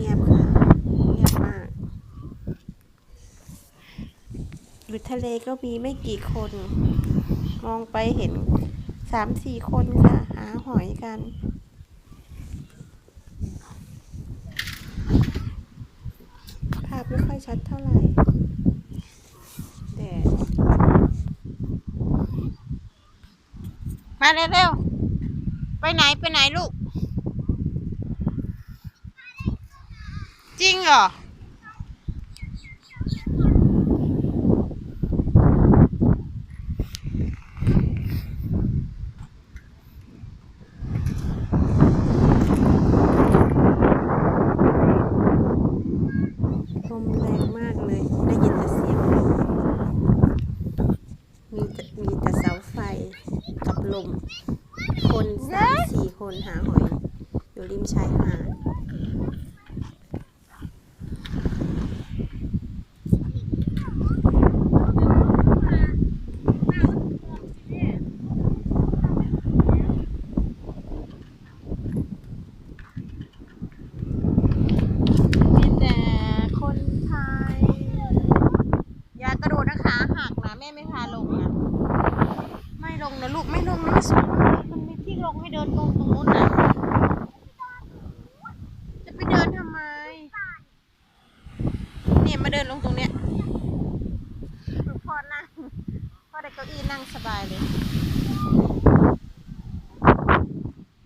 งียบค่ะ เงียบมากอยู่ทะเลก็มีไม่กี่คน มองไปเห็นสามสี่คนค่ะ หาหอยกัน ภาพไม่ค่อยชัดเท่าไหร่แดดมาเร็วๆ ไปไหน ไปไหนลูก จริงเหรอลมแรงมากเลย ได้ยินแต่เสียงลมมีแต่มีแต่เสาไฟกับลม คนสามสี่คนหาหอย อยู่ริมชายหาด มีแต่คนไทย อย่ากระโดดนะขาหักนะแม่ไม่พาลงนะ ไม่ลงนะลูกไม่ลงนะไม่สวย มันมีที่ลงให้เดินลงตรงนู้นนะจะไปเดินทำไม เนี่ยมาเดินลงตรงเนี้ยคือพ่อนั่งพ่อได้เก้าอี้นั่งสบายเลย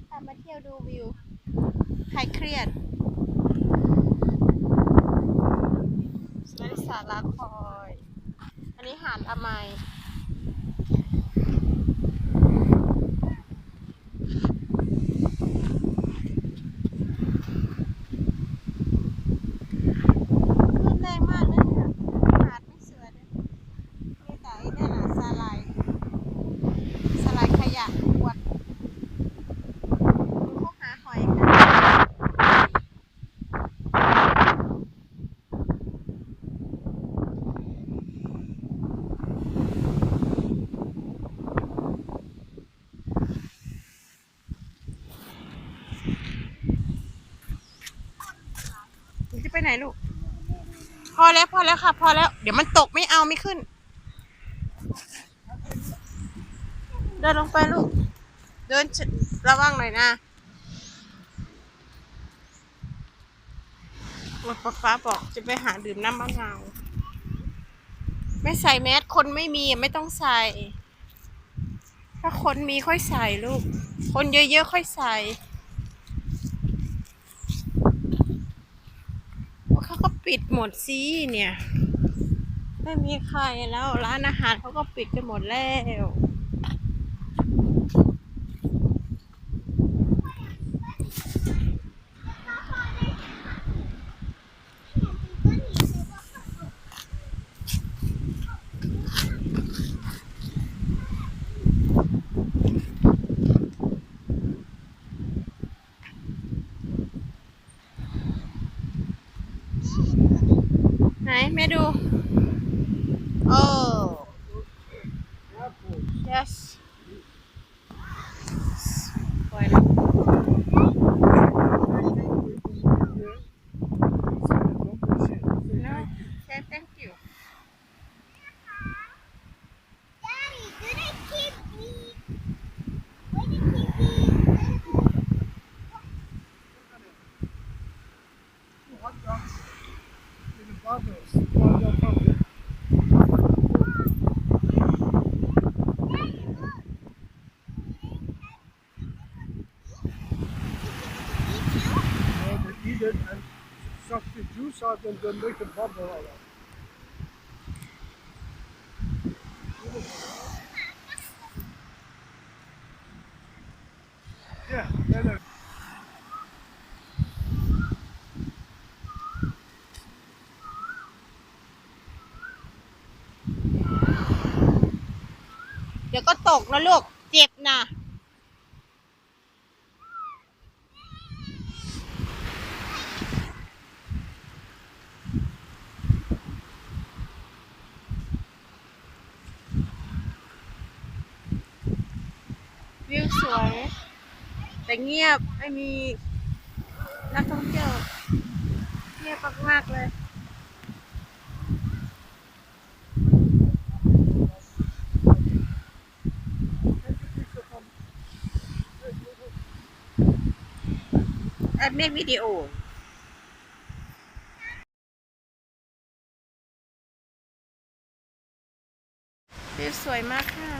พามาเที่ยวดูวิวคลายเครียดสริสาลาคอย อันนี้หาดอมัยคลื่นแรงมากเลยเนี่ยหาดไม่สวยเลยมีแต่ไอ้เนี่ยนะสไลด์สไลด์ขยะขวดดูเขาหาหอยกัน หนูจะ ไปไหนลูก พอแล้วพอแล้วค่ะ พอแล้ว เดี๋ยวมันตกไม่เอาไม่ขึ้น เดินลงไปลูก เดินระวังหน่อยนะรถป๊าป๊าบอกจะไปหาดื่มน้ำมะนาวไม่ใส่แมสคนไม่มีไม่ต้องใส่ ถ้าคนมีค่อยใส่ลูก คนเยอะๆค่อยใส่ เขาก็ ปิดหมดสิเนี่ย ไม่มีใครแล้วร้านอาหารเขาก็ปิดกันหมดแล้ว ไหนแม่ดูโอ้ yes สวยนะ no Uh, they eat it and suck the juice out and then make a bubble out of it. ดี๋ยวก็ตกนะลูก เจ็บนะวิวสวย แต่เงียบไม่มีนักท่องเที่ยวเงียบมากๆเลย แอดเมกวิดีโอวิวสวยมากค่ะ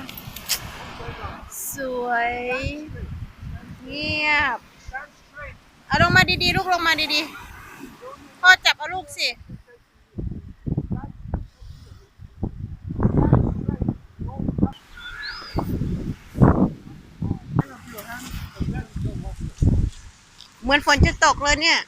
สวย เงียบ เอาลงมาดีๆ ลูกลงมาดีๆ พ่อจับเอาลูกสิ เหมือนฝนจะตกเลยเนี่ย